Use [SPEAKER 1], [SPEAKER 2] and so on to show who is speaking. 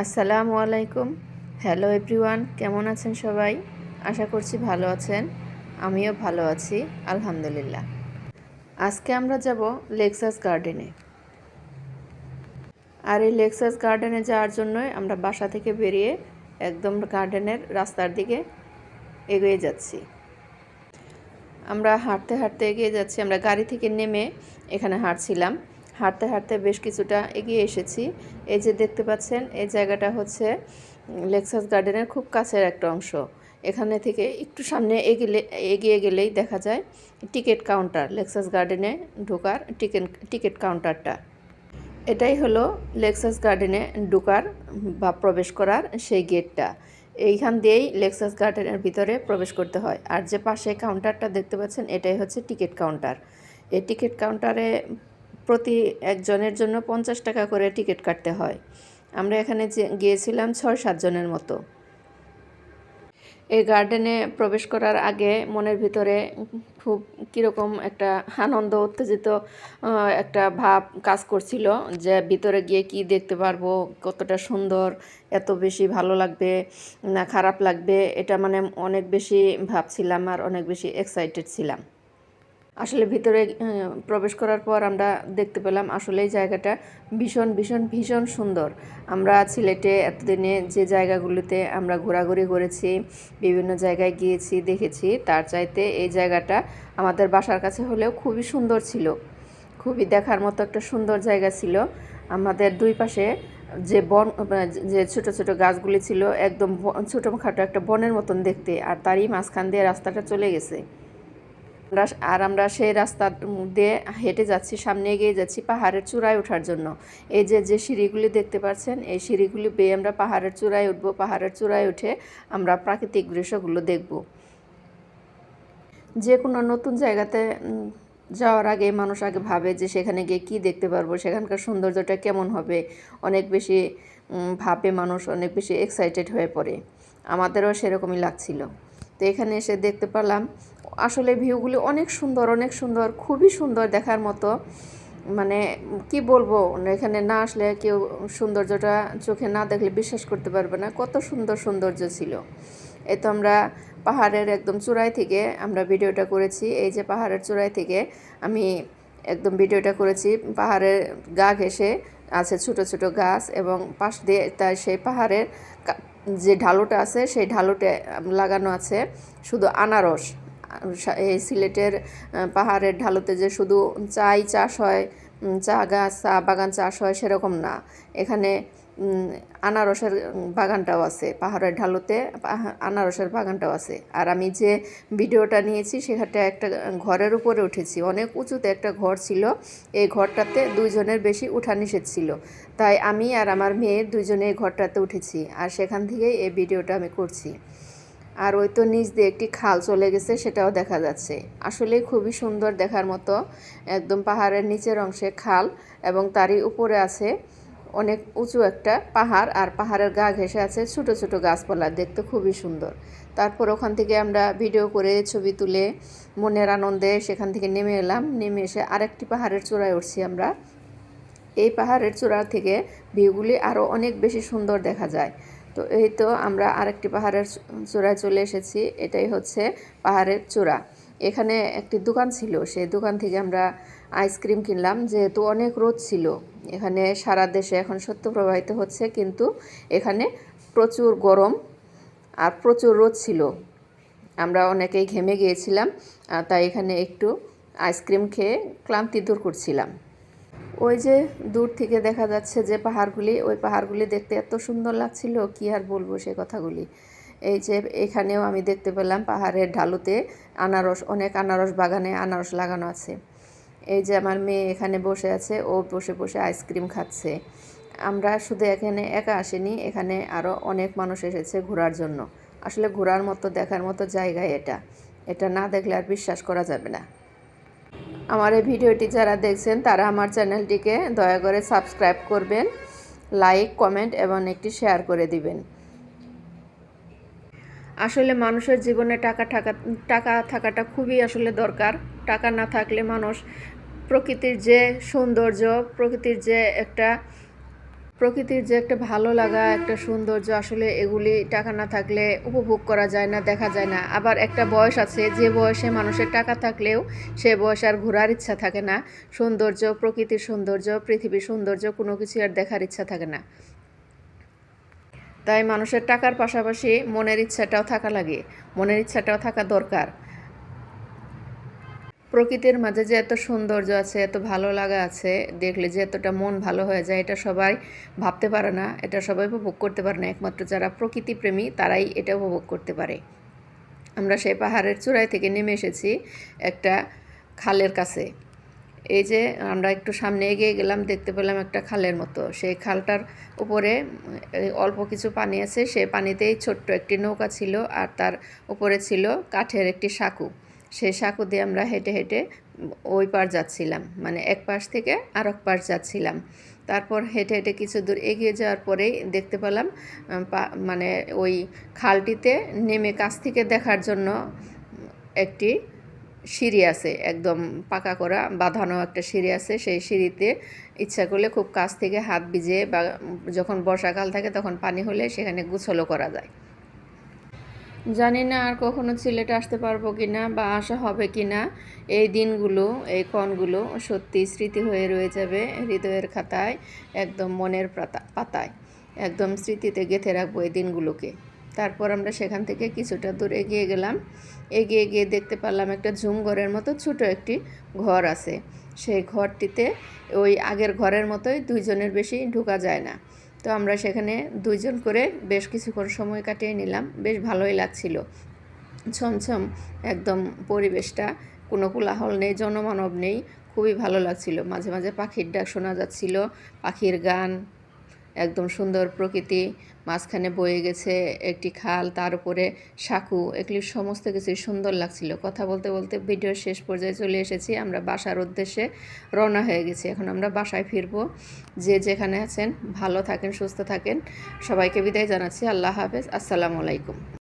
[SPEAKER 1] আসসালামু আলাইকুম। Hello everyone কেমন আছেন সবাই? আশা করছি ভালো আছেন। আমিও ভালো আছি, আলহামদুলিল্লাহ। আজকে আমরা যাব লেক্সাস গার্ডেনে আর এই লেক্সাস গার্ডেনে যাওয়ার জন্যই আমরা বাসা থেকে বেরিয়ে একদম গার্ডেনের রাস্তার দিকে এগিয়ে যাচ্ছি। আমরা হাঁটতে হাঁটতে এগিয়ে যাচ্ছি, আমরা গাড়ি থেকে নেমে এখানে হাঁটছিলাম। হাঁটতে হাঁটতে বেশ কিছুটা এগিয়ে এসেছি। এই যে দেখতে পাচ্ছেন, এই জায়গাটা হচ্ছে লেক্সাস গার্ডেনের খুব কাছের একটা অংশ। এখানে থেকে একটু সামনে এগিয়ে এগিয়ে গেলেই দেখা যায় টিকিট কাউন্টার লেক্সাস গার্ডেনে ঢোকার টিকিট টিকিট কাউন্টারটা। এটাই হলো লেক্সাস গার্ডেনে ঢোকার বা প্রবেশ করার সেই গেটটা। এইখান দিয়েই লেক্সাস গার্ডেনের ভিতরে প্রবেশ করতে হয়। আর যে পাশে কাউন্টারটা দেখতে পাচ্ছেন, এটাই হচ্ছে টিকিট কাউন্টার। এই টিকিট কাউন্টারে প্রতি একজনের জন্য পঞ্চাশ টাকা করে টিকিট কাটতে হয়। আমরা এখানে গিয়েছিলাম ছয় সাতজনের মতো। এই গার্ডেনে প্রবেশ করার আগে মনের ভিতরে খুব কীরকম একটা আনন্দ, উত্তেজিত একটা ভাব কাজ করছিল যে, ভিতরে গিয়ে কি দেখতে পারব, কতটা সুন্দর, এত বেশি ভালো লাগবে, না খারাপ লাগবে, এটা মানে অনেক বেশি ভাবছিলাম আর অনেক বেশি এক্সাইটেড ছিলাম। আসলে ভিতরে প্রবেশ করার পর আমরা দেখতে পেলাম আসলে এই জায়গাটা ভীষণ ভীষণ ভীষণ সুন্দর। আমরা সিলেটে এতদিনে যে জায়গাগুলিতে আমরা ঘোরাঘুরি করেছি, বিভিন্ন জায়গায় গিয়েছি, দেখেছি, তার চাইতে এই জায়গাটা আমাদের বাসার কাছে হলেও খুবই সুন্দর ছিল। খুবই দেখার মতো একটা সুন্দর জায়গা ছিল। আমাদের দুই পাশে যে বন, যে ছোট ছোট গাছগুলি ছিল, একদম ছোটোখাটো একটা বনের মতন দেখতে, আর তারই মাঝখান দিয়ে রাস্তাটা চলে গেছে। আর আমরা সেই রাস্তার দিয়ে হেঁটে যাচ্ছি, সামনে এগিয়ে যাচ্ছি পাহাড়ের চূড়ায় ওঠার জন্য। এই যে যে সিঁড়িগুলি দেখতে পাচ্ছেন, এই সিঁড়িগুলি বেয়ে আমরা পাহাড়ের চূড়ায় উঠবো। পাহাড়ের চূড়ায় উঠে আমরা প্রাকৃতিক দৃশ্যগুলো দেখব। যে কোনো নতুন জায়গাতে যাওয়ার আগে মানুষ আগে ভাবে যে সেখানে গিয়ে কী দেখতে পারব, সেখানকার সৌন্দর্যটা কেমন হবে। অনেক বেশি ভাবে মানুষ, অনেক বেশি এক্সাইটেড হয়ে পড়ে। আমাদেরও সেরকমই লাগছিল। তো এখানে এসে দেখতে পেলাম। আসলে ভিউগুলি অনেক সুন্দর অনেক সুন্দর, খুবই সুন্দর দেখার মতো। মানে কি বলব, এখানে না আসলে কেউ সৌন্দর্যটা চোখে না দেখলে বিশ্বাস করতে পারবে না। কত সুন্দর সৌন্দর্য ছিল। এ তো আমরা পাহাড়ের একদম চূড়ায় থেকে আমরা ভিডিওটা করেছি। এই যে পাহাড়ের চূড়ায় থেকে আমি একদম ভিডিওটা করেছি। পাহাড়ের গা ঘেসে আছে ছোট ছোট গাছ এবং পাশ দিয়ে তাই সেই পাহাড়ের যে ঢালোটা আছে, সেই ঢালোটে লাগানো আছে শুধু আনারস। এই সিলেটের পাহাড়ের ঢালুতে যে শুধু চাই চাষ হয় চা গাছ, চা বাগান চাষ হয় সেরকম না। এখানে আনারসের বাগানটাও আছে, পাহাড়ের ঢালুতে আনারসের বাগানটাও আছে। আর আমি যে ভিডিওটা নিয়েছি, সেখানটা একটা ঘরের উপরে উঠেছি। অনেক উঁচুতে একটা ঘর ছিল। এই ঘরটাতে দুইজনের বেশি উঠা নিষেধ ছিল। তাই আমি আর আমার মেয়ে দুইজনে এই ঘরটাতে উঠেছি। আর সেখান থেকেই এই ভিডিওটা আমি করছি। আর ওই তো নিচ দিয়ে একটি খাল চলে গেছে, সেটাও দেখা যাচ্ছে। আসলে খুবই সুন্দর দেখার মতো একদম পাহাড়ের নিচের অংশে খাল এবং তারই উপরে আছে অনেক উঁচু একটা পাহাড়, আর পাহাড়ের গা ঘেসে আছে ছোট ছোট গাছপালা, দেখতে খুবই সুন্দর। তারপর ওখান থেকে আমরা ভিডিও করে ছবি তুলে মনের আনন্দে সেখান থেকে নেমে এলাম। নেমে এসে আরেকটি পাহাড়ের চূড়ায় উঠছি আমরা। এই পাহাড়ের চূড়া থেকে ভিউগুলি আরও অনেক বেশি সুন্দর দেখা যায়। তো এই তো আমরা আরেকটি পাহাড়ের চূড়ায় চলে এসেছি। এটাই হচ্ছে পাহাড়ের চূড়া। এখানে একটি দোকান ছিল। সেই দোকান থেকে আমরা আইসক্রিম কিনলাম। যেহেতু অনেক রোদ ছিল, এখানে সারা দেশে এখন সত্য প্রবাহিত হচ্ছে। কিন্তু এখানে প্রচুর গরম আর প্রচুর রোদ ছিল। আমরা অনেকেই ঘেমে গিয়েছিলাম তাই এখানে একটু আইসক্রিম খেয়ে ক্লান্তি দূর করছিলাম। ওই যে দূর থেকে দেখা যাচ্ছে যে পাহাড়গুলি, ওই পাহাড়গুলি দেখতে এত সুন্দর লাগছিল, কি আর বলব সে কথাগুলি। এই যে এখানেও আমি দেখতে পেলাম পাহাড়ের ঢালুতে আনারস, অনেক আনারস বাগানে আনারস লাগানো আছে। এই যে আমার মেয়ে এখানে বসে আছে, ও বসে বসে আইসক্রিম খাচ্ছে। আমরা শুধু এখানে একা আসিনি, এখানে আরও অনেক মানুষ এসেছে ঘোরার জন্য। আসলে ঘোরার মতো, দেখার মতো জায়গায় এটা। এটা না দেখলে আর বিশ্বাস করা যাবে না। আমার এই ভিডিওটি যারা দেখছেন, তারা আমার চ্যানেলটিকে দয়া করে সাবস্ক্রাইব করবেন, লাইক, কমেন্ট এবং একটি শেয়ার করে দিবেন। আসলে মানুষের জীবনে টাকা থাকা, টাকা থাকাটা খুবই আসলে দরকার। টাকা না থাকলে মানুষ প্রকৃতির যে সৌন্দর্য, প্রকৃতির যে একটা প্রকৃতির যে একটা ভালো লাগা, একটা সৌন্দর্য, আসলে এগুলি টাকা না থাকলে উপভোগ করা যায় না, দেখা যায় না। আবার একটা বয়স আছে, যে বয়সে মানুষের টাকা থাকলেও সে বয়স আর ঘোরার ইচ্ছা থাকে না। সৌন্দর্য, প্রকৃতির সৌন্দর্য, পৃথিবীর সৌন্দর্য, কোনো কিছু আর দেখার ইচ্ছা থাকে না। তাই মানুষের টাকার পাশাপাশি মনের ইচ্ছাটাও থাকা লাগে। মনের ইচ্ছাটাও থাকা দরকার। প্রকৃতির মাঝে যে এত সৌন্দর্য আছে, এত ভালো লাগা আছে, দেখলে যে এতটা মন ভালো হয়ে যায়, এটা সবাই ভাবতে পারে না, এটা সবাই উপভোগ করতে পারে না। একমাত্র যারা প্রকৃতি প্রেমী তারাই এটা উপভোগ করতে পারে। আমরা সেই পাহাড়ের চূড়ায় থেকে নেমে এসেছি একটা খালের কাছে। এই যে আমরা একটু সামনে এগিয়ে গেলাম, দেখতে পেলাম একটা খালের মতো। সেই খালটার উপরে অল্প কিছু পানি আছে। সেই পানিতেই ছোট্ট একটি নৌকা ছিল আর তার উপরে ছিল কাঠের একটি সাঁকু। সেই সাঁকু দিয়ে আমরা হেঁটে হেঁটে ওই পার যাচ্ছিলাম মানে এক পাশ থেকে আর এক পাশ যাচ্ছিলাম। তারপর হেঁটে হেঁটে কিছু দূর এগিয়ে যাওয়ার পরেই দেখতে পেলাম মানে ওই খালটিতে নেমে কাছ থেকে দেখার জন্য একটি সিঁড়ি আছে, একদম পাকা করা, বাঁধানো একটা সিঁড়ি আছে। সেই সিঁড়িতে ইচ্ছা করলে খুব কাছ থেকে হাত ভিজিয়ে বা যখন বর্ষাকাল থাকে তখন পানি হলে সেখানে গুছলও করা যায়। জানি না আর কখনো সিলেটে আসতে পারব কি না বা আসা হবে কি না এই দিনগুলো, এই ক্ষণগুলো সত্যি স্মৃতি হয়ে রয়ে যাবে হৃদয়ের খাতায়, একদম মনের পাতা, পাতায়। একদম স্মৃতিতে গেঁথে রাখব এই দিনগুলোকে। তারপর আমরা সেখান থেকে কিছুটা দূর এগিয়ে গেলাম। এগিয়ে গিয়ে দেখতে পারলাম একটা ঝুম ঘরের মতো ছোট একটি ঘর আছে। সেই ঘরটিতে ওই আগের ঘরের মতোই দুইজনের বেশি ঢোকা যায় না। তো আমরা সেখানে দুইজন করে বেশ কিছুক্ষণ সময় কাটিয়ে নিলাম। বেশ ভালোই লাগছিল। ছমছম একদম পরিবেশটা, কোনো কোলাহল নেই, জনমানব নেই, খুবই ভালো লাগছিল। মাঝে মাঝে পাখির ডাক শোনা যাচ্ছিল, পাখির গান একদম সুন্দর প্রকৃতি, মাঝখানে বয়ে গেছে একটি খাল, তার উপরে সাঁকু, এগুলি সমস্ত কিছুই সুন্দর লাগছিল। কথা বলতে বলতে ভিডিও শেষ পর্যায়ে চলে এসেছি, আমরা বাসার উদ্দেশ্যে রওনা হয়ে গেছি। এখন আমরা বাসায় ফিরবো। যে যেখানে আছেন, ভালো থাকেন, সুস্থ থাকেন। সবাইকে বিদায় জানাচ্ছি। আল্লাহ হাফেজ। আসসালামু আলাইকুম।